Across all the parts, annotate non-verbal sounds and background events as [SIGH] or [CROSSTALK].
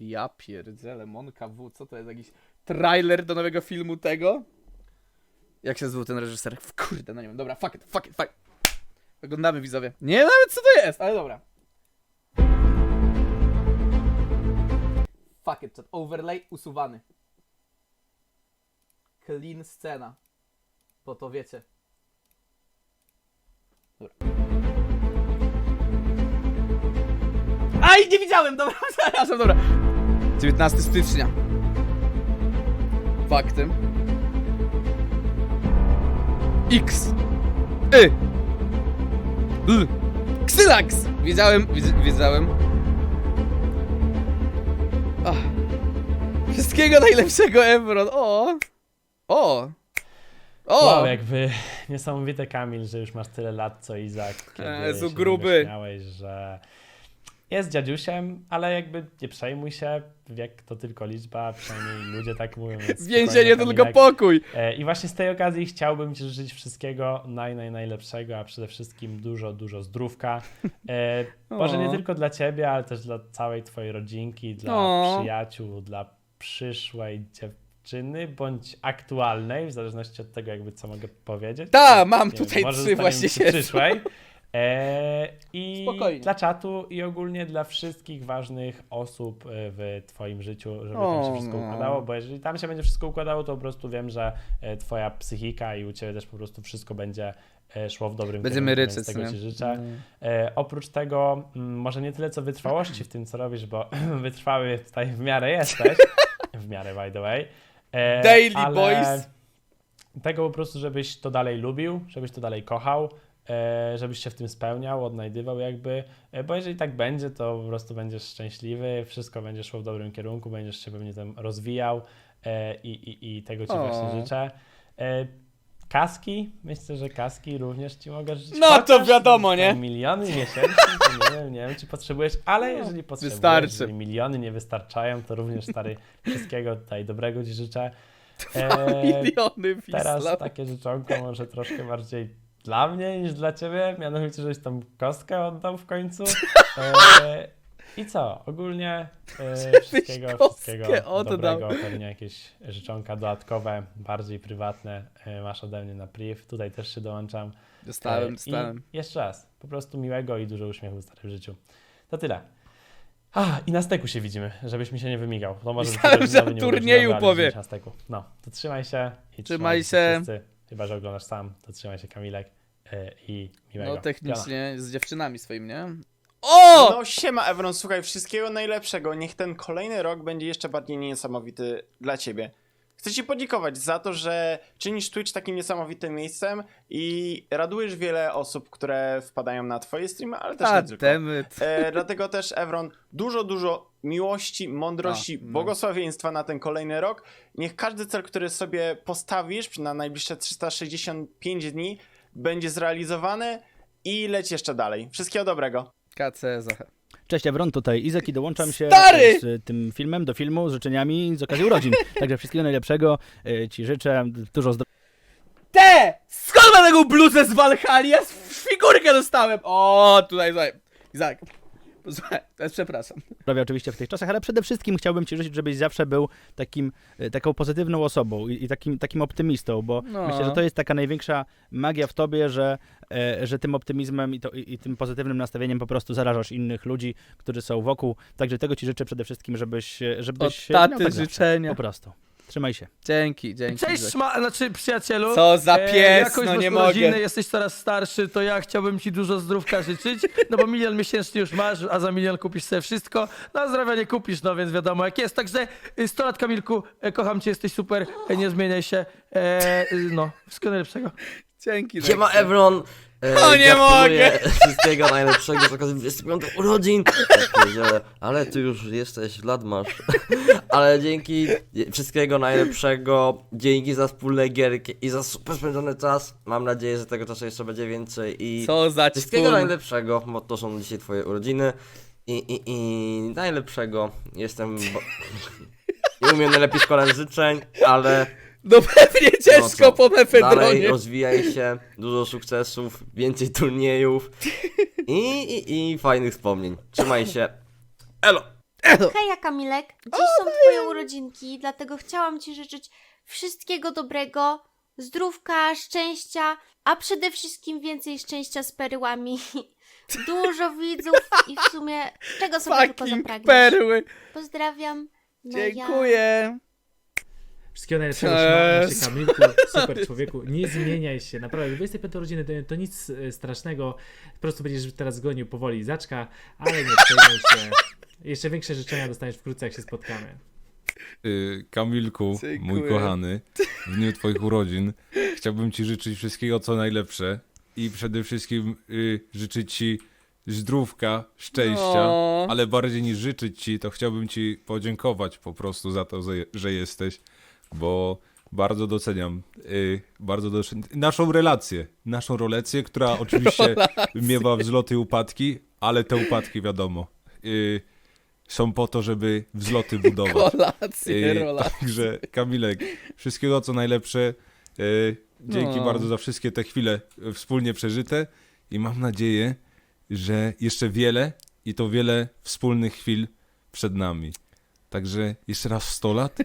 Ja pierdzielę, Monka W, co to jest jakiś trailer do nowego filmu tego? Jak się zwał ten reżyser? Kurde, no nie wiem, dobra, fuck it, fuck it, fuck it. Oglądamy widzowie. Nie wiem nawet co to jest, ale dobra. Fuck it. Overlay usuwany. Clean scena. Bo to wiecie. Dobra. Aj, nie widziałem! Dobra, [LAUGHS] przepraszam, dobra. 19 stycznia. Faktem. X. Y. L. Xylax! Wiedziałem, wiedz- wiedziałem. Ach. Wszystkiego najlepszego, Evron. O! O! O! Wow, jakby niesamowite Kamil, że już masz tyle lat co Izak. Się gruby. Śmiałeś, że jest dziadziusiem, ale jakby nie przejmuj się, wiek to tylko liczba, przynajmniej ludzie tak mówią. Więzienie to tylko pokój. E, I właśnie z tej okazji chciałbym Ci życzyć wszystkiego naj, naj, najlepszego, a przede wszystkim dużo, dużo zdrówka. E, [LAUGHS] może nie tylko dla Ciebie, ale też dla całej Twojej rodzinki, dla O. przyjaciół, dla przyszłej dziewczyny, bądź aktualnej, w zależności od tego, jakby co mogę powiedzieć. Ta, mam tutaj trzy właśnie siedzą. przyszłej. [LAUGHS] E, I Spokojnie. dla czatu i ogólnie dla wszystkich ważnych osób e, w Twoim życiu, żeby tam się O, wszystko no. układało, bo jeżeli tam się będzie wszystko układało, to po prostu wiem, że e, Twoja psychika i u Ciebie też po prostu wszystko będzie szło w dobrym Będziemy kierunku, ryczeć, więc tego nie? Ci życzę. E, oprócz tego, mm, może nie tyle co wytrwałości w tym, co robisz, bo [CLEARS THROAT] wytrwały tutaj w miarę jesteś, w miarę by the way. E, Daily boys. Tego po prostu, żebyś to dalej lubił, żebyś to dalej kochał, żebyś się w tym spełniał, odnajdywał jakby, e, bo jeżeli tak będzie, to po prostu będziesz szczęśliwy, wszystko będzie szło w dobrym kierunku, będziesz się pewnie tam rozwijał e, i, i, i tego Ci O. właśnie życzę. E, Kaski, myślę, że kaski również Ci mogę życzyć. No to Chociaż wiadomo, nie? Miliony miesięcznie, nie wiem, nie wiem, czy potrzebujesz, ale jeżeli potrzebujesz, wystarczy. jeżeli miliony nie wystarczają, to również stary wszystkiego tutaj dobrego Ci życzę. [LAUGHS] E, Miliony Teraz takie życzonko może troszkę bardziej dla mnie niż dla ciebie, mianowicie, żeś tam kostkę oddał w końcu. [LAUGHS] E, I co? Ogólnie e, wszystkiego, wszystkiego oddał. dobrego, pewnie jakieś życzonka dodatkowe, bardziej prywatne e, masz ode mnie na priv. Tutaj też się dołączam. Dostałem, E, dostałem. Jeszcze raz, po prostu miłego i dużo uśmiechu stary w życiu. To tyle. A, i na steku się widzimy, żebyś mi się nie wymigał. To może Myślałem, że o turnieju powie. dziś na steku. No, to trzymaj się i Trzymaj trzymajcie się. Wszyscy. Chyba, że oglądasz sam, to trzymaj się Kamilek yy, i miłego. No technicznie z dziewczynami swoimi, nie? No, O! siema Evron, słuchaj, wszystkiego najlepszego. Niech ten kolejny rok będzie jeszcze bardziej niesamowity dla ciebie. Chcę ci podziękować za to, że czynisz Twitch takim niesamowitym miejscem i radujesz wiele osób, które wpadają na twoje streamy, ale też nie tylko. E, dlatego też, Evron, dużo, dużo miłości, mądrości, A, no. błogosławieństwa na ten kolejny rok. Niech każdy cel, który sobie postawisz na najbliższe 365 dni, będzie zrealizowany i leć jeszcze dalej. Wszystkiego dobrego. KC za... Cześć Evron, tutaj Izek i dołączam się Stary! z tym filmem do filmu z życzeniami z okazji urodzin. [LAUGHS] Także wszystkiego najlepszego e, Ci życzę, dużo zdrowia. Te! Skąd mam taką bluzę z Valhalla? Ja figurkę dostałem! O, tutaj, tutaj. Izak. Teraz przepraszam. zdrowia oczywiście w tych czasach, ale przede wszystkim chciałbym Ci życzyć, żebyś zawsze był takim, e, taką pozytywną osobą i, i takim, takim optymistą, bo No. myślę, że to jest taka największa magia w Tobie, że, e, że tym optymizmem i, to, i, i tym pozytywnym nastawieniem po prostu zarażasz innych ludzi, którzy są wokół. Także tego Ci życzę przede wszystkim, żebyś, e, Od żebyś miał taty tak zawsze. życzenia. Po prostu. Trzymaj się. Dzięki, dzięki. Cześć, szma, znaczy przyjacielu. Co za E, pies, jakoś no masz nie urodziny, mogę. jesteś coraz starszy, to ja chciałbym ci dużo zdrówka życzyć, no bo milion miesięcznie już masz, a za milion kupisz sobie wszystko, no a zdrowia nie kupisz, no więc wiadomo jak jest. Także y, 100 lat Kamilku, e, kocham cię, jesteś super, e, nie zmieniaj się, e, y, no, wszystkiego najlepszego. Dzięki. Siema. Evron! E, O, nie gratuluję mogę. [LAUGHS] Wszystkiego najlepszego z okazji 25 urodzin! Ja pierdzielę, ale ty już jesteś, lat masz. [LAUGHS] Ale dzięki, wszystkiego najlepszego, dzięki za wspólne gierki i za super spędzony czas. Mam nadzieję, że tego czasu jeszcze będzie więcej i Co za wszystkiego ćpun. najlepszego, bo to są dzisiaj twoje urodziny. I, i, i najlepszego, jestem... Bo... [LAUGHS] Nie umiem najlepiej składać życzeń, ale... No pewnie ciężko co? po Dalej mefedronie. rozwijaj się, dużo sukcesów, więcej turniejów i, i, i fajnych wspomnień. Trzymaj się. Elo! Heja Kamilek, dziś są twoje urodzinki, dlatego chciałam ci życzyć wszystkiego dobrego, zdrówka, szczęścia, a przede wszystkim więcej szczęścia z perłami. [LAUGHS] Dużo widzów i w sumie czego sobie tylko Fucking zapragniesz. perły. Pozdrawiam. No ja. Dziękuję. Wszystkiego najlepszego Cześć. się Kamilku, super człowieku, nie zmieniaj się, naprawdę, 25 urodziny to, to nic e, strasznego, po prostu będziesz teraz gonił powoli zaczka, ale nie przejmuj się, jeszcze większe życzenia dostaniesz wkrótce jak się spotkamy. Y, Kamilku, Dziękuję. mój kochany, w dniu Twoich urodzin chciałbym Ci życzyć wszystkiego co najlepsze i przede wszystkim y, życzyć Ci zdrówka, szczęścia, No. ale bardziej niż życzyć Ci, to chciałbym Ci podziękować po prostu za to, że jesteś, bo bardzo doceniam, y, bardzo doceniam naszą relację, naszą relację, która [LAUGHS] oczywiście miewa wzloty i upadki, ale te upadki wiadomo, y, są po to, żeby wzloty budować. [LAUGHS] Kolację, Yy. Także Kamilek, wszystkiego co najlepsze. Yy, Dzięki No. bardzo za wszystkie te chwile yy, wspólnie przeżyte i mam nadzieję, że jeszcze wiele i to wiele wspólnych chwil przed nami. Także jeszcze raz 100 lat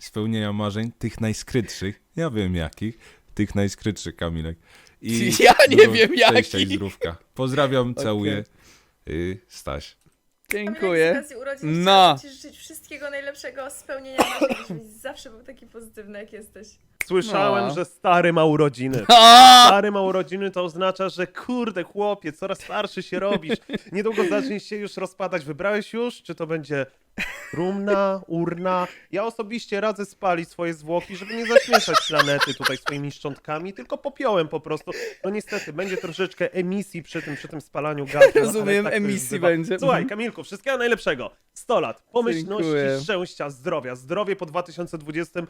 spełnienia marzeń, tych najskrytszych, ja wiem jakich, tych najskrytszych Kamilek. I [LAUGHS] Ja nie wiem szczęścia i jakich. zdrówka. Pozdrawiam, [LAUGHS] całuję. Yy, Staś. Dziękuję. Urodzin No. Ci życzyć wszystkiego najlepszego, spełnienia marzeń, [LAUGHS] żebyś zawsze był taki pozytywny, jak jesteś. Słyszałem, No. że stary ma urodziny. Stary ma urodziny to oznacza, że kurde chłopie, coraz starszy się robisz. Niedługo zaczniesz się już rozpadać. Wybrałeś już, czy to będzie trumna, urna? Ja osobiście radzę spalić swoje zwłoki, żeby nie zaśmieszać planety tutaj swoimi szczątkami, tylko popiołem po prostu. No niestety, będzie troszeczkę emisji przy tym, przy tym spalaniu gazu. Rozumiem, tak emisji będzie. Słuchaj, Mhm. Kamilku, wszystkiego najlepszego. 100 lat, pomyślności, Dziękuję. szczęścia, zdrowia. Zdrowie po 2020.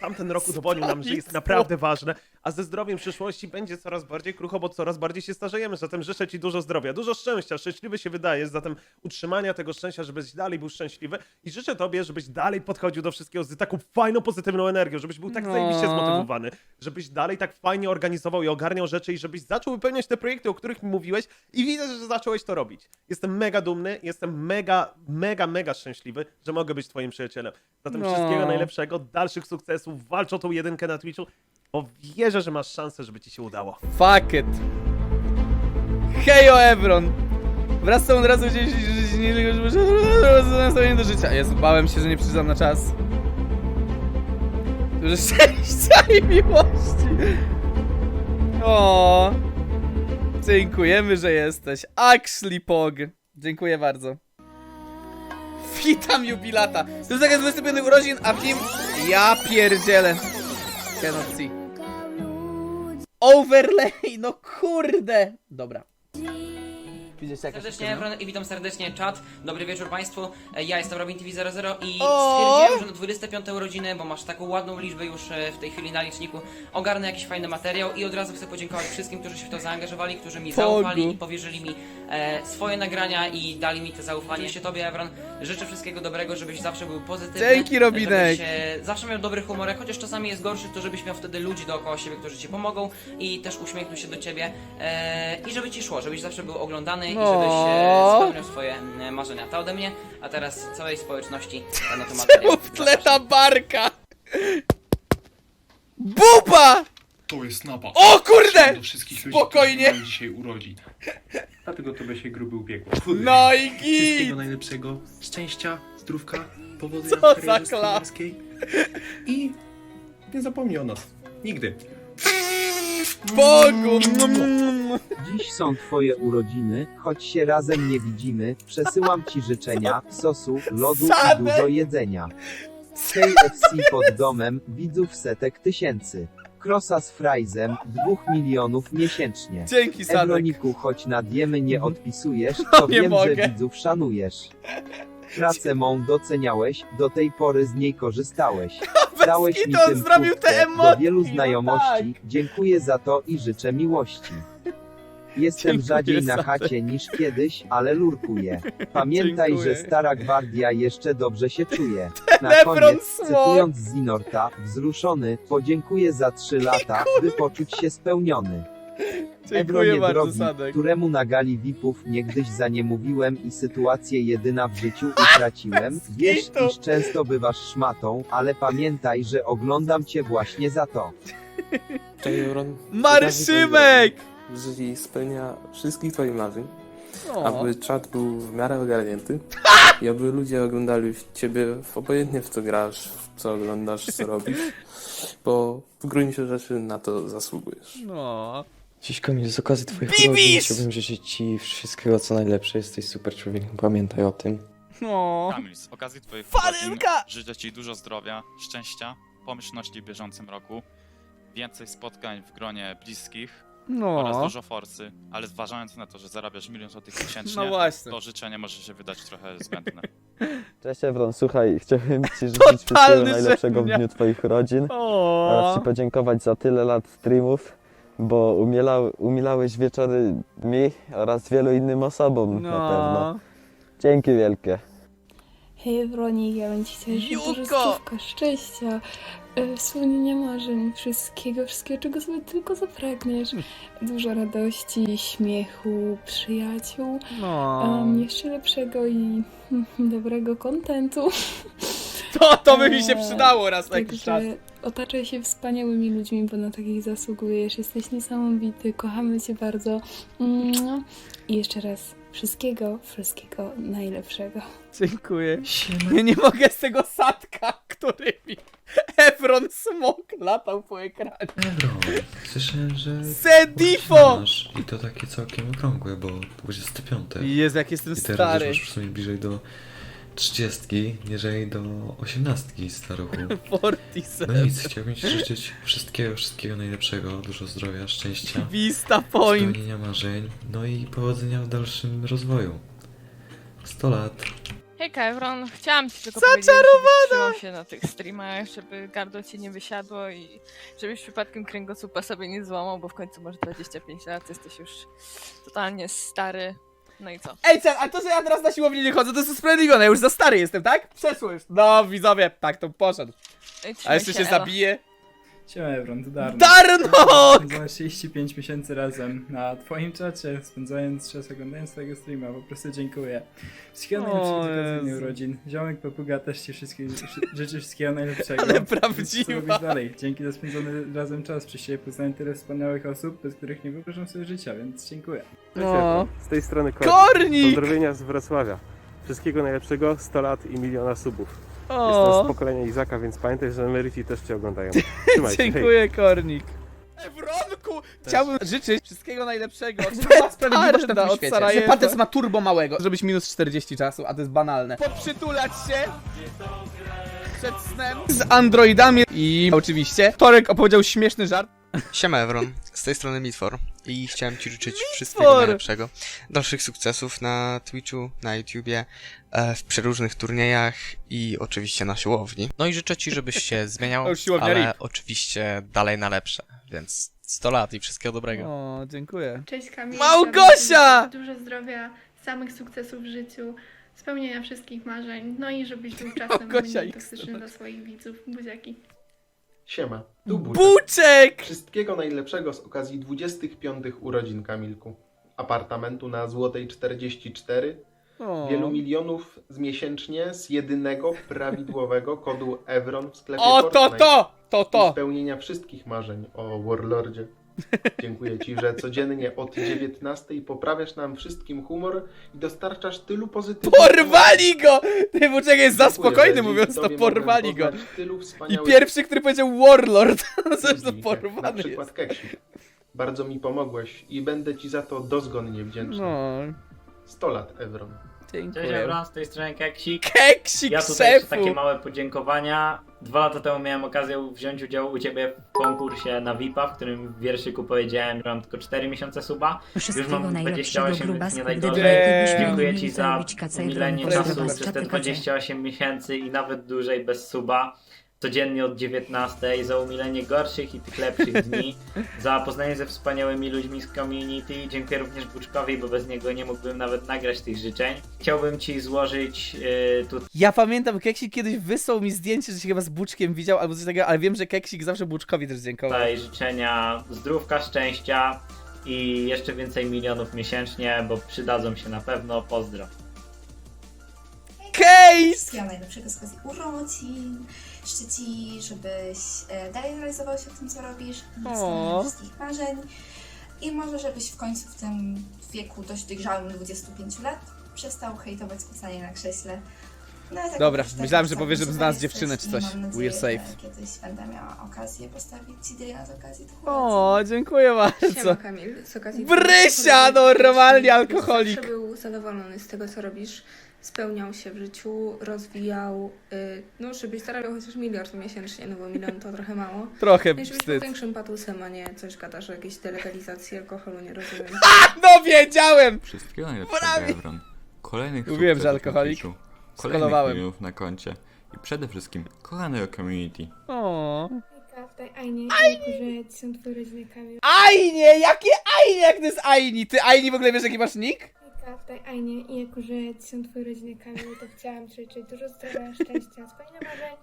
Tamten roku dowolił nam, że jest naprawdę ważne, a ze zdrowiem przyszłości będzie coraz bardziej krucho, bo coraz bardziej się starzejemy. Zatem życzę Ci dużo zdrowia, dużo szczęścia. Szczęśliwy się wydajesz, zatem utrzymania tego szczęścia, żebyś dalej był szczęśliwy i życzę Tobie, żebyś dalej podchodził do wszystkiego z taką fajną, pozytywną energią, żebyś był tak No. zajebiście zmotywowany, żebyś dalej tak fajnie organizował i ogarniał rzeczy i żebyś zaczął wypełniać te projekty, o których mi mówiłeś i widzę, że zacząłeś to robić. Jestem mega dumny, jestem mega, mega, mega szczęśliwy, że mogę być Twoim przyjacielem. Zatem No. wszystkiego najlepszego, dalszych sukcesów, walcz o tą jedynkę na Twitchu, bo wierzę, że masz szansę, żeby Ci się udało. Fuck it. Hejo Evron. Wraz z tą od razu gdzieś nie nastawienie do życia. Jezu, bałem się, że nie przyjdę na czas. Dużo szczęścia i miłości. O. Dziękujemy, że jesteś. Actually Pog. Dziękuję bardzo. Witam jubilata. To jest taka 25 urodzin, a nim ja pierdzielę. Cannot see. Overlay, no kurde. Dobra. Widzisz jak Serdecznie Evron i witam serdecznie czat. Dobry wieczór Państwu. E, Ja jestem Robin TV 00 i O! stwierdziłem, że na 25 urodziny, bo masz taką ładną liczbę już e, w tej chwili na liczniku, ogarnę jakiś fajny materiał i od razu chcę podziękować wszystkim, którzy się w to zaangażowali, którzy mi zaufali i powierzyli mi e, swoje nagrania i dali mi to zaufanie. Się Tobie Evron życzę wszystkiego dobrego, żebyś zawsze był pozytywny. Dzięki, Robinek. Żebyś e, zawsze miał dobry humor, chociaż czasami jest gorszy, to żebyś miał wtedy ludzi dookoła siebie, którzy Ci pomogą i też uśmiechnął się do Ciebie e, i żeby Ci szło, żebyś zawsze był oglądany i No. żebyś e, spełniał swoje mm, marzenia. To ode mnie, a teraz całej społeczności na to materiał. [LAUGHS] Czemu w tle ta barka? Buba! To jest napad. O kurde! Do wszystkich ludzi, Spokojnie. którzy mają dzisiaj urodzin. Dlatego tobie się gruby upiekło. No i Wszystkiego git! najlepszego, szczęścia, zdrówka, powodzenia Co w karierze. I nie zapomnij o nas. Nigdy. Bogu! Dziś są twoje urodziny, choć się razem nie widzimy, przesyłam ci życzenia, sosu, lodu i dużo jedzenia. KFC pod domem, widzów setek tysięcy. Krosa z frajzem, dwóch milionów miesięcznie. Dzięki, Sadek. Ebroniku, choć na diemy nie odpisujesz, No, to nie wiem, mogę. że widzów szanujesz. Pracę mą doceniałeś, do tej pory z niej korzystałeś. [LAUGHS] Dałeś mi kitu, on tym zrobił te do wielu no znajomości, dziękuję za to i życzę miłości. Jestem Dziękuję, rzadziej na chacie niż kiedyś, ale lurkuję. Pamiętaj, Dziękuję. że stara gwardia jeszcze dobrze się czuje. [LAUGHS] Na koniec, cytując Zinorta, wzruszony, podziękuję za trzy lata, by poczuć się spełniony. Dziękuję Ebronie bardzo, drogi, Sadek. któremu na gali VIP-ów niegdyś za nie mówiłem i sytuację jedyna w życiu utraciłem. [LAUGHS] Wiesz, kitu. iż często bywasz szmatą, ale pamiętaj, że oglądam cię właśnie za to. Cześć, Euron. Marszymek! Żyli spełnia wszystkich twoich marzeń, O. aby czat był w miarę ogarnięty i aby ludzie oglądali w ciebie w obojętnie w co grasz, w co oglądasz, co [LAUGHS] robisz, bo w gruncie rzeczy na to zasługujesz. No. Dziś Kamil, z okazji twoich Bibis! urodzin chciałbym życzyć ci wszystkiego co najlepsze. Jesteś super człowiekiem, pamiętaj o tym. No. Kamil, z okazji twoich urodzin życzę ci dużo zdrowia, szczęścia, pomyślności w bieżącym roku, więcej spotkań w gronie bliskich No. oraz dużo forsy, ale zważając na to, że zarabiasz milion złotych miesięcznie, No właśnie. to życzenie może się wydać trochę zbędne. [LAUGHS] Cześć Ewron, słuchaj, chciałbym ci [LAUGHS] życzyć Totalny wszystkiego najlepszego w dniu twoich urodzin O. oraz ci podziękować za tyle lat streamów, bo umiela, umilałeś wieczory mi oraz wielu innym osobom na No. pewno. Dzięki wielkie. Hej Wronik, ja bym ci chciała życzyć dużo Juko! zdrówka, szczęścia, e, spełnienia marzeń, wszystkiego, wszystkiego, czego sobie tylko zapragniesz. Dużo radości, śmiechu, przyjaciół, No. em, jeszcze lepszego i dobrego kontentu. [LAUGHS] To, to by mi się Eee, przydało raz na jakiś czas. Otaczaj się wspaniałymi ludźmi, bo na takich zasługujesz. Jesteś niesamowity, kochamy cię bardzo. I jeszcze raz wszystkiego, wszystkiego najlepszego. Dziękuję. Ja nie mogę z tego sadka, który mi Efron Smok latał po ekranie. Słyszę, że... Sedifo! masz I to takie całkiem okrągłe, bo 25. Jezu, jak jestem I teraz stary. już masz w sumie bliżej do 30, niżeli do 18 staruchu. [LAUGHS] 47. No nic, chciałbym ci życzyć wszystkiego, wszystkiego najlepszego, dużo zdrowia, szczęścia, Vista Point. spełnienia marzeń, no i powodzenia w dalszym rozwoju. 100 lat. Hejka, Evron, chciałam ci tylko Zaczarowana! powiedzieć, żebyś trzymał się na tych streamach, żeby gardło ci nie wysiadło i żebyś przypadkiem kręgosłupa sobie nie złamał, bo w końcu masz 25 lat, jesteś już totalnie stary. No i co? Ej, czekaj, a to, że ja teraz na siłownię nie chodzę, to jest usprawiedliwione, ja już za stary jestem, tak? Przeszło już. No, widzowie, tak to poszedł. Ej, A jeszcze się zabije. To Darno. Darnok! Spędzałem 35 miesięcy razem na twoim czacie, spędzając czas oglądając twojego streama, po prostu dziękuję. Wszystkiego O najlepszego z okazji Jezu. urodzin. Ziomek Papuga też ci wszystkiego, [LAUGHS] życzę wszystkiego najlepszego. Ale Co prawdziwa. dalej? Dzięki za spędzony razem czas. Przy siebie poznałem tyle wspaniałych osób, bez których nie wyobrażam sobie życia, więc dziękuję. No. Z tej strony Kornik. Kornik! Pozdrowienia z Wrocławia. Wszystkiego najlepszego, 100 lat i miliona subów. O. Jestem z pokolenia Izaka, więc pamiętaj, że emeryci też cię oglądają. [LAUGHS] Trzymaj się, hej. Dziękuję, Kornik. Ewronku! Chciałbym życzyć wszystkiego najlepszego. Była sprawiedliwość na tym od świecie. Sarajewa. Że Patec ma turbo małego, żebyś minus 40 czasu, a to jest banalne. Poprzytulać się przed snem z androidami i oczywiście Torek opowiedział śmieszny żart. Siema Evron, z tej strony Mitfor i chciałem Ci życzyć wszystkiego najlepszego, dalszych sukcesów na Twitchu, na YouTubie, e, w przeróżnych turniejach i oczywiście na siłowni. No i życzę Ci, żebyś się [LAUGHS] zmieniał, siłownia ale RIP. oczywiście dalej na lepsze, więc 100 lat i wszystkiego dobrego. O, dziękuję. Cześć Kamil. Małgosia! Dużo zdrowia, samych sukcesów w życiu, spełnienia wszystkich marzeń, no i żebyś był czasem Małgosia mniej X. toksyczny dla swoich widzów. Buziaki. Siema, tu Buczek. Buczek! Wszystkiego najlepszego z okazji 25 urodzin Kamilku. Apartamentu na Złotej 44. O. Wielu milionów z miesięcznie z jedynego prawidłowego kodu Evron w sklepie O, to, Fortnite. to, to, to. I spełnienia wszystkich marzeń o Warlordzie. Dziękuję Ci, że codziennie od 19 poprawiasz nam wszystkim humor i dostarczasz tylu pozytywnych Porwali go! Ty poczekaj, jest za Dziękuję, spokojny że mówiąc dzięki to, tobie porwali mogłem go. poznać tylu I wspaniałych pierwszy, który powiedział Warlord, zresztą ludzi, jak porwany Na jest. przykład Keksik. Bardzo mi pomogłeś i będę Ci za to dozgonnie wdzięczny. No. 100 lat, Evron. Cześć Ebron, z tej strony Keksik. Keksik, Ja tutaj jeszcze szefu. takie małe podziękowania. Dwa lata temu miałem okazję wziąć udział u Ciebie w konkursie na VIP-a, w którym w wierszyku powiedziałem, że mam tylko 4 miesiące suba. Już mam najlepszego, 28, więc nie najgorzej. Dziękuję Ci za umilenie czasu przez te kace. 28 miesięcy i nawet dłużej bez suba. Codziennie od 19, za umilenie gorszych i tych lepszych dni, [LAUGHS] za poznanie ze wspaniałymi ludźmi z community. Dziękuję również Buczkowi, bo bez niego nie mógłbym nawet nagrać tych życzeń. Chciałbym Ci złożyć yy, tu Ja pamiętam, Keksik kiedyś wysłał mi zdjęcie, że się chyba z Buczkiem widział albo coś takiego, ale wiem, że Keksik zawsze Buczkowi też dziękował. tutaj życzenia zdrówka, szczęścia, i jeszcze więcej milionów miesięcznie, bo przydadzą się na pewno. Pozdro. Case! Wszystkiego najlepszego z okazji urodzin. Życzę Ci, żebyś e, dalej realizował się w tym, co robisz. Spełniał wszystkich marzeń. I może, żebyś w końcu w tym wieku dość dojrzałym 25 lat przestał hejtować specjalnie na krześle. No, tak Dobra, tak myślałem, że bardzo powiesz, żeby wysoka znalazł dziewczynę czy coś. mam nadzieję, We're safe. że Kiedyś będę miała okazję postawić Ci dynia z okazji O, dziękuję bardzo. Siema Kamil, z okazji Brysia, normalnie alkoholik. Zawsze był zadowolony z tego, co robisz, spełniał się w życiu, rozwijał, y, no żebyś zarabiał chociaż miliard miesięcznie, no bo milion to trochę mało. Trochę no żebyś był większym patusem, a nie coś gadasz o jakiejś delegalizacji alkoholu, nie rozumiem. [LAUGHS] No wiedziałem! Wszystkiego najlepszego. Evron. Kolejnych Mówiłem, że alkoholik. Kolejnych milionów na koncie. I przede wszystkim kochanego community. O. Ajnie, Ajnie. że są twoje rodziny Kamil. Ajnie, jakie Ajnie, jak to jest Ajni? Ty Ajni w ogóle wiesz jaki masz nick? Tutaj Ajnie i jako, że są twoje rodziny Kamil, to chciałam Ci życzyć dużo zdrowia, szczęścia, spełnienia marzeń,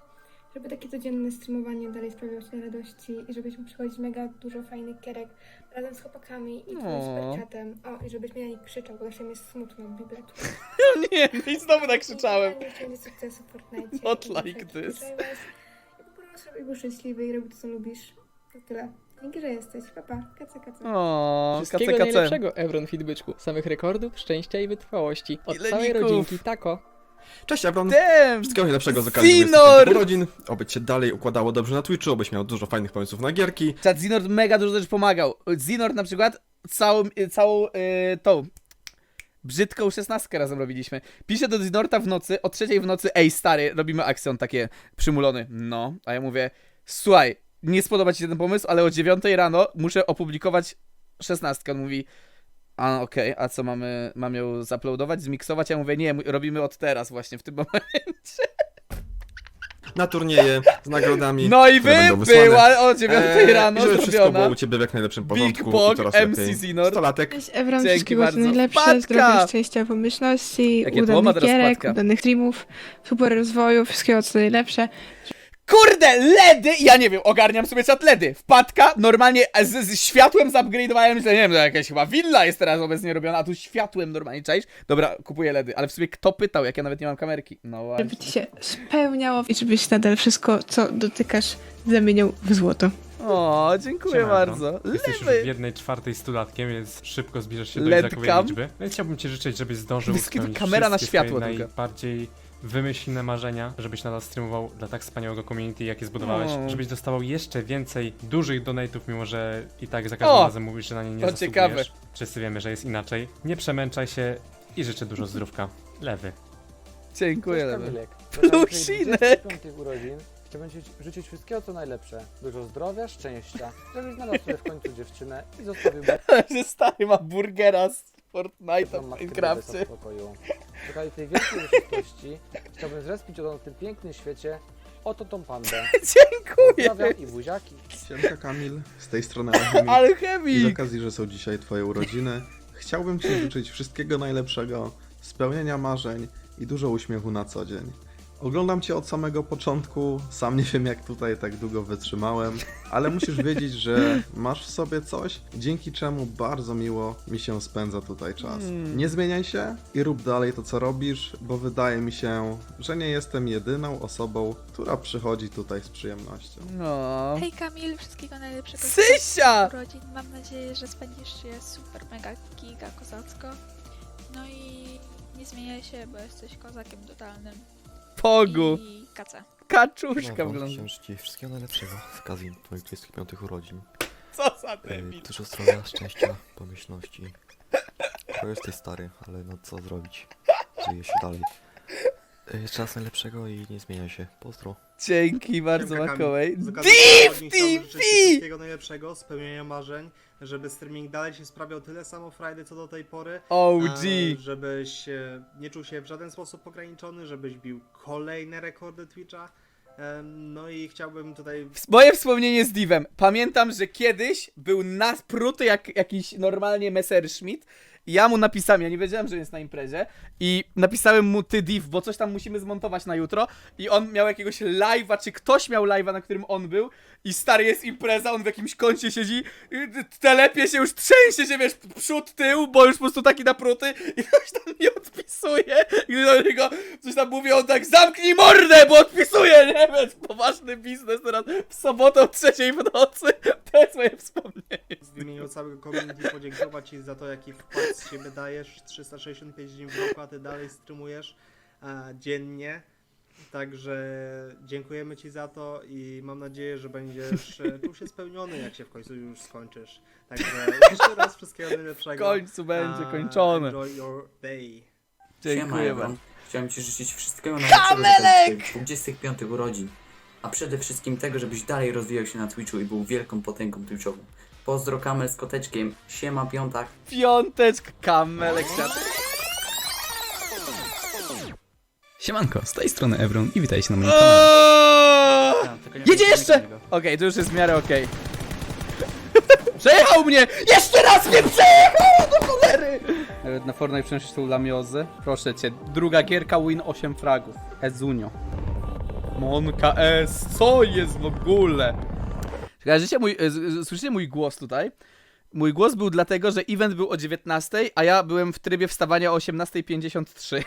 żeby takie codzienne streamowanie dalej sprawiało Ci radości i żebyś mógł przychodzić mega dużo fajnych gierek razem z chłopakami i Twoim superczatem. O, i żebyś mi na nich krzyczał, bo zawsze mi jest smutno. No [LAUGHS] nie, no i znowu nakrzyczałem. Życzę sukcesu w Fortnite. Not like this. I po prostu żebyś był szczęśliwy i robił to, co lubisz. To tyle. Dzięki, że jesteś. Papa, kaca, kaca. O, Wszystkiego kace, kace. najlepszego, Evron Fitbyczku. Samych rekordów, szczęścia i wytrwałości. Od Ile całej ników? rodzinki Tako. Cześć Abron! Damn! Wszystkiego najlepszego z okazji Zinor! 25 urodzin, oby cię dalej układało dobrze na Twitchu, obyś miał dużo fajnych pomysłów na gierki. Czad Zinord mega dużo rzeczy pomagał. Zinord na przykład całą, y, całą y, tą brzydką szesnastkę razem robiliśmy. Piszę do Zinorta w nocy, o trzeciej w nocy, ej stary, robimy akcję, on takie przymulony. No, a ja mówię, słuchaj, nie spodoba ci się ten pomysł, ale o dziewiątej rano muszę opublikować szesnastkę. On mówi, a okej, a co mamy, mam ją zaploadować, zmiksować? Ja mówię, nie, robimy od teraz właśnie, w tym [LAUGHS] momencie. Na turnieje z nagrodami. No i wy- była o 9 rano i żeby wszystko zrobiona. było u ciebie w jak najlepszym porządku. Big coraz MC. Zinor. Stolatek. Cześć wszystkiego co bardzo. najlepsze, zdrowia, szczęścia, pomyślności, Jakie udanych gierek, udanych streamów, super rozwoju, wszystkiego co najlepsze. Kurde, LEDy! Ja nie wiem, ogarniam sobie czat LEDy. Wpadka, normalnie z, z światłem zupgrade'owałem, myślę, nie wiem, to jakaś chyba willa jest teraz obecnie robiona, a tu światłem normalnie, czaisz? Dobra, kupuję LEDy, ale w sumie kto pytał, jak ja nawet nie mam kamerki? No właśnie. Żeby ci się spełniało i żebyś nadal wszystko, co dotykasz, zamieniał w złoto. O, dziękuję Siema, bardzo. Jesteś już Lewy. w jednej czwartej stulatkiem, więc szybko zbliżasz się do Led jednakowej liczby. Więc chciałbym ci życzyć, żebyś zdążył spełnić kamera na wszystkie światło tylko. najbardziej wymyślne marzenia, żebyś nadal streamował dla tak wspaniałego community, jakie zbudowałeś, O. żebyś dostawał jeszcze więcej dużych donate'ów, mimo że i tak za każdym O! razem mówisz, że na nie nie To zasługujesz. ciekawe. Wszyscy wiemy, że jest inaczej. Nie przemęczaj się i życzę dużo [LAUGHS] zdrówka. Lewy. Dziękuję, Cześć, Lewy. Kamilek. [LAUGHS] Plusinek! 25 urodzin chciałbym Ci życzyć wszystkiego co najlepsze. Dużo zdrowia, szczęścia, żebyś znalazł sobie w końcu dziewczynę i zostawił [LAUGHS] że stary ma burgera z Fortnite'a w Minecrafcie. okazji tej wielkiej uroczystości chciałbym zrespić na tym pięknym świecie oto tą pandę. [LAUGHS] Dziękuję! Pozdrawiam i buziaki. Siemka Kamil, z tej strony Alchemik. Alchemik! I z okazji, że są dzisiaj twoje urodziny, chciałbym ci życzyć wszystkiego najlepszego, spełnienia marzeń i dużo uśmiechu na co dzień. Oglądam cię od samego początku, sam nie wiem jak tutaj tak długo wytrzymałem, ale musisz wiedzieć, że masz w sobie coś, dzięki czemu bardzo miło mi się spędza tutaj czas. Mm. Nie zmieniaj się i rób dalej to co robisz, bo wydaje mi się, że nie jestem jedyną osobą, która przychodzi tutaj z przyjemnością. No. Hej Kamil, wszystkiego najlepszego. Sysia! urodzin. Mam nadzieję, że spędzisz je super, mega, giga, kozacko. No i nie zmieniaj się, bo jesteś kozakiem totalnym. Pogu. I kaca. Kaczuszka No, wygląda. Chciałem Ci wszystkiego najlepszego z okazji Twoich 25 urodzin. Co za E, debil. Dużo zdrowia, szczęścia, pomyślności. Bo jesteś stary, ale no co zrobić? Żyje się dalej. Raz najlepszego i nie zmieniaj się. Pozdro. Dzięki bardzo, Kamil. Makołej. Z okazji Div! Ci Wszystkiego najlepszego, spełnienia marzeń, żeby streaming dalej się sprawiał tyle samo frajdy co do tej pory. OG. e, Żebyś e, nie czuł się w żaden sposób ograniczony, żebyś bił kolejne rekordy Twitcha. E, No i chciałbym tutaj Moje wspomnienie z Divem. Pamiętam, że kiedyś był naspruty jak jakiś normalnie Messerschmitt ja mu napisałem, ja nie wiedziałem, że jest na imprezie i napisałem mu ty div, bo coś tam musimy zmontować na jutro i on miał jakiegoś live'a, czy ktoś miał live'a, na którym on był i stary jest impreza, on w jakimś kącie siedzi, telepie się, już trzęsie się, wiesz, przód, tył, bo już po prostu taki napruty i ktoś tam mi odpisuje i do niego coś tam mówi, on tak zamknij mordę, bo odpisuje, nie? Więc poważny biznes teraz w sobotę o trzeciej w nocy, [LAUGHS] to jest moje wspomnienie. Całego community podziękować Ci za to, jaki wkład z siebie dajesz 365 dni w roku, a Ty dalej streamujesz e, dziennie. Także dziękujemy Ci za to i mam nadzieję, że będziesz e, czuł się spełniony, jak się w końcu już skończysz. Także jeszcze raz wszystkiego najlepszego. W końcu będzie a, kończony. Enjoy your day. Dziękuję wam. Chciałem Ci życzyć wszystkiego najlepszego do Twoich 25 urodzin. A przede wszystkim tego, żebyś dalej rozwijał się na Twitchu i był wielką potęgą Twitchową. Pozdro Kamel z koteczkiem. Siema piątak. Piąteczka, kamelek. Siemanko, z tej strony Evron i witajcie na moim Eee! kanale. Jedzie jeszcze! Okej, to już jest w miarę okej. [LAUGHS] Przejechał mnie! Jeszcze raz mnie przejechał do cholery! Nawet na Fortnite przynosisz tą lamiozę. Proszę cię, druga gierka win 8 fragów. Ezunio. Monka S, co jest w ogóle? Kojarzycie mój, e, słyszycie mój głos tutaj? Mój głos był dlatego, że event był o 19, a ja byłem w trybie wstawania o 18.53.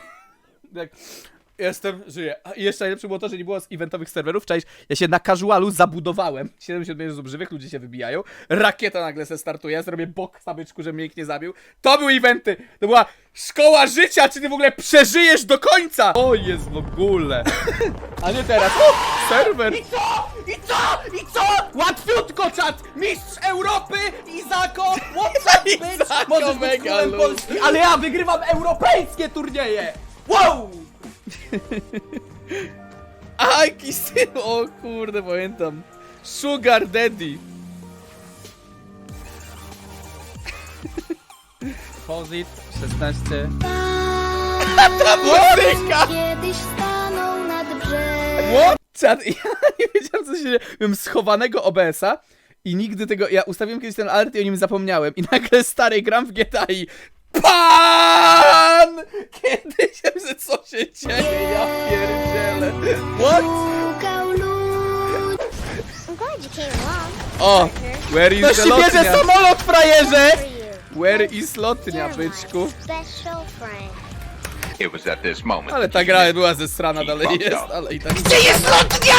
tak, [LAUGHS] jestem, żyję. A i jeszcze najlepsze było to, że nie było z eventowych serwerów. Cześć, ja się na casualu zabudowałem. 70 osób żywych, ludzie się wybijają. Rakieta nagle se startuje, ja zrobię bok samyczku, że mnie nikt nie zabił. To były eventy! To była szkoła życia, czy ty w ogóle przeżyjesz do końca! O jest w ogóle. A nie teraz. O, serwer! I co? I co? I co? Łatwiutko, czat! Mistrz Europy, Izako, WhatsApp, bitch! Możesz być królem Polski, ale ja wygrywam europejskie turnieje! Wow! [LAUGHS] A, jaki syn, o kurde, pamiętam. Sugar Daddy. Deposit 16. [LAUGHS] Ta muzyka! Kiedyś stanął nad brzegiem. What? Czad, [LAUGHS] ja nie wiedziałem co się dzieje. Miałem schowanego OBS-a i nigdy tego, ja ustawiłem kiedyś ten alert i o nim zapomniałem i nagle stary gram w GTA i PAN! Kiedyś ja myślę, co się dzieje, ja pierdzielę. What? I'm glad you came along. O! Where is Ktoś the ci bierze lotnia? samolot, frajerze! Where is lotnia, byczku? Special friend. It was at this moment. Ale ta gra była ze strana, dalej jest, ale i tak... Gdzie jest lotnia?!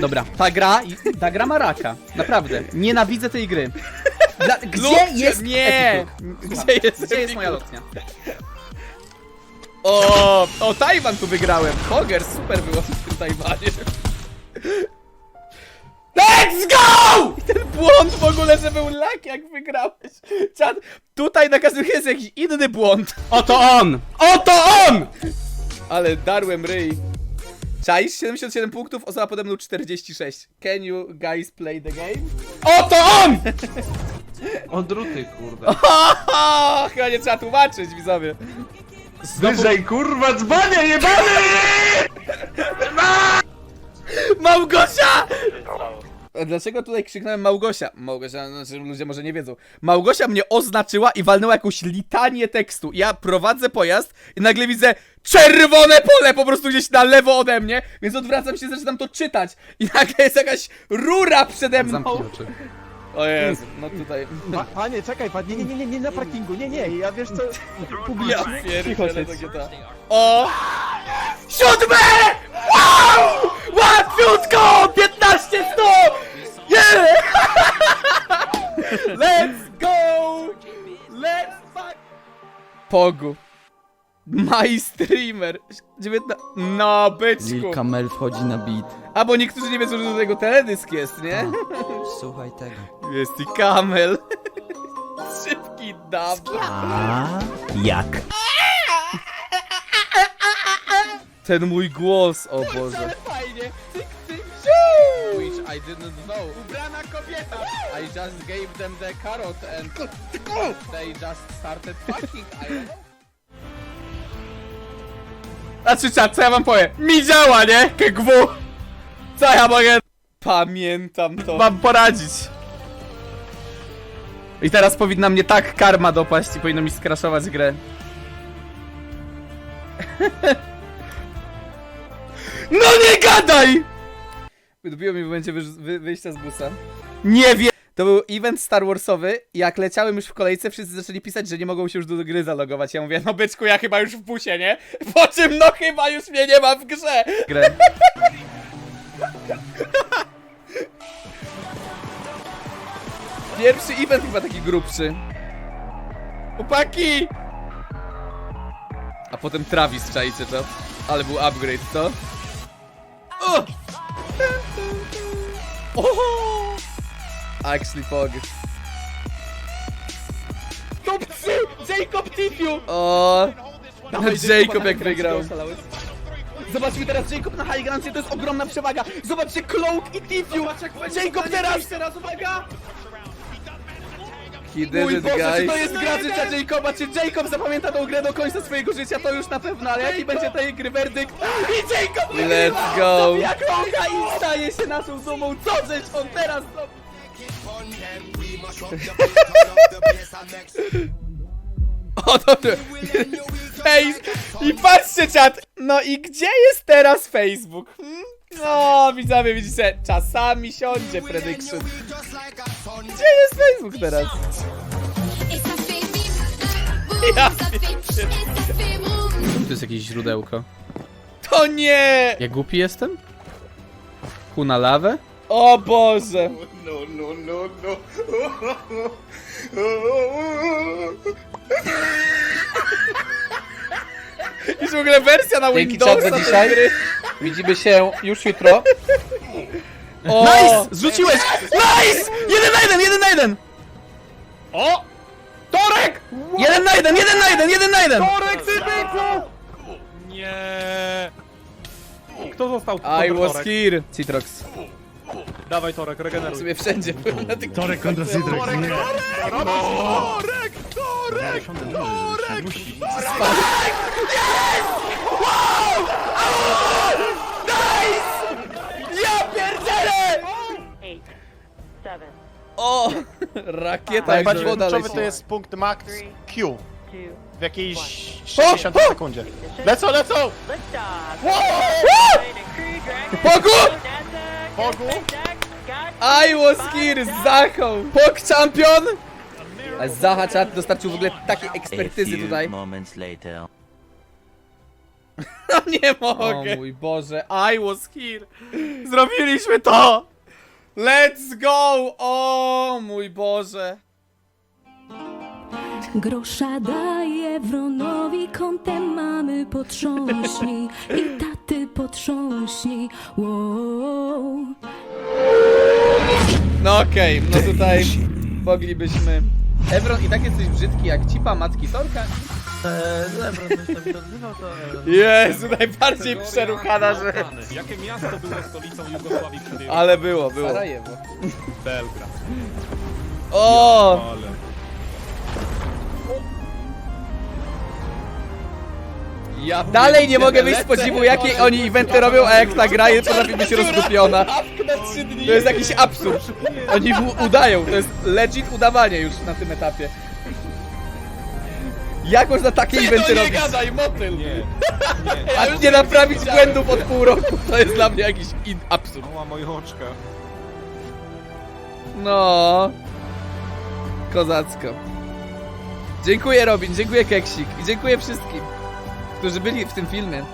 Dobra, ta gra, ta gra ma raka. Naprawdę. Nienawidzę tej gry. Dla, gdzie jest! Epiku? Gdzie jest, gdzie jest moja lotnia? O, o, Tajwan tu wygrałem. Hoger, super było w tym Tajwanie. Let's go! Błąd w ogóle, że był lak, jak wygrałeś. Czad, tutaj na każdym jest jakiś inny błąd. Oto on! Oto on! Ale darłem ryj. Czaisz 77 punktów, osoba pode mną 46. Can you guys play the game? Oto on! Odruty, kurde. [LAUGHS] Chyba nie trzeba tłumaczyć, widzowie. Wyżej, kurwa, dzbanie, jebany! [LAUGHS] Małgosia! A Dlaczego tutaj krzyknąłem Małgosia? Małgosia, znaczy ludzie może nie wiedzą. Małgosia mnie oznaczyła i walnęła jakąś litanię tekstu. Ja prowadzę pojazd i nagle widzę czerwone pole po prostu gdzieś na lewo ode mnie, więc odwracam się, zaczynam to czytać i nagle jest jakaś rura przede mną. O Jezu, no tutaj... Pa, panie, czekaj, pan, nie, nie, nie, nie, nie na parkingu, nie, nie, ja wiesz co, [LAUGHS] Ja publicznie. to GTA. O! Siódme! Pogu. My streamer. 19... No, byczku. Lil Kamel wchodzi na beat. A bo niektórzy nie wiedzą, że do tego teledysk jest, nie? [LAUGHS] Słuchaj tego. Jest i kamel. [LAUGHS] Szybki dub. A jak? Ten mój głos, o Boże. fajnie. I didn't know. Ubrana kobieta. I just gave them the carrot and they just started fucking. I don't know. Znaczy czat, co ja wam powiem? Mi działa, nie? KGW! Co ja mogę? Pamiętam to. Mam poradzić. I teraz powinna mnie tak karma dopaść i powinno mi skraszować grę. [LAUGHS] No nie gadaj! Wydupiło mi w momencie wy wyjścia z busa. Nie wiem! To był event Star Warsowy. Jak leciałem już w kolejce, wszyscy zaczęli pisać, że nie mogą się już do gry zalogować. Ja mówię, no byczku, ja chyba już w busie, nie? Po czym, no chyba już mnie nie ma w grze. Grę. Pierwszy event chyba taki grubszy. Chłopaki! A potem Travis, czajcie to? Ale był upgrade, co? O! Oho! Actually Pog. Top 3! Jacob Tifiu! O! Jacob jak wygrał. Zobaczmy teraz Jacob na high groundzie, to jest ogromna przewaga. Zobaczcie Cloak i Tifiu! Jacob teraz! teraz, uwaga! He did Mój it, Boże, guys. czy to jest gra życia Jacoba? Czy Jacob zapamięta tą grę do końca swojego życia? To już na pewno, ale jaki będzie tej gry werdykt? I Jacob Let's go. Zabija Cloaka i staje się naszą dumą. Co żeś on teraz zrobi? [LAUGHS] O, dobrze. [LAUGHS] Face. I patrzcie, czat. No i gdzie jest teraz Facebook? Hmm? No, widzowie, widzicie, czasami siądzie prediction. Gdzie jest Facebook teraz? Ja pierdzie- Tu jest jakieś źródełko. To nie! Ja głupi jestem? Ku na lawę? O Boże! No, no, no, no. [LAUGHS] Jest w ogóle wersja na Dzięki, Windowsa za tej dzisiaj. gry. Widzimy się już jutro. O! Nice! Zrzuciłeś! Nice! Jeden na jeden, jeden na jeden! O! Torek! Jeden na jeden, jeden na jeden, jeden na jeden! Torek, ty byku! Nie. Kto został? I was here! Citrox. Dawaj Torek, regeneruj. Sobie wszędzie byłem na tych Torek kontra Torek, nie. Torek! Torek! Torek! Wow! Ja pierdzielę! O! Rakieta jak Najbardziej woda kluczowy leci. to jest punkt max Q. W jakiejś 60 sekundzie. Lecą, lecą! Pogu! Pogu! I was here Zachą! Pok champion! A czat dostarczył w ogóle takiej ekspertyzy tutaj. moments later. [LAUGHS] No nie mogę! O mój Boże, I was here! Zrobiliśmy to! Let's go! O mój Boże! Grosza daje Wronowi kątem mamy potrząśnij i taty potrząśnij. Wow. No okej, no tutaj moglibyśmy... Evron i tak jesteś brzydki jak cipa matki Torka? Jezu, najbardziej przeruchana rzecz. Jakie miasto było stolicą Jugosławii przed jej Ale było, było. Sarajewo. Belgrad. O! Ale. Ja dalej nie mogę wyjść z podziwu, jakie oni eventy robią, a jak ta gra jest potrafi być rozdupiona. To jest jakiś absurd. Oni udają, to jest legit udawanie już na tym etapie. Jak można takie eventy robić? motyl! Nie. A nie naprawić błędów od pół roku, to jest dla mnie jakiś in absurd. Mała moja oczka. No. Kozacko. Dziękuję Robin, dziękuję Keksik i dziękuję wszystkim, którzy byli w tym filmie.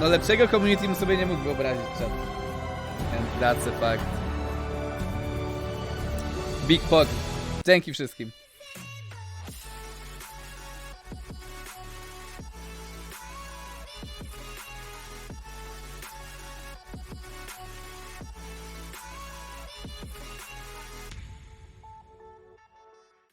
No lepszego community bym sobie nie mógł wyobrazić, czat. And that's a fact. Big Pog. Dzięki wszystkim.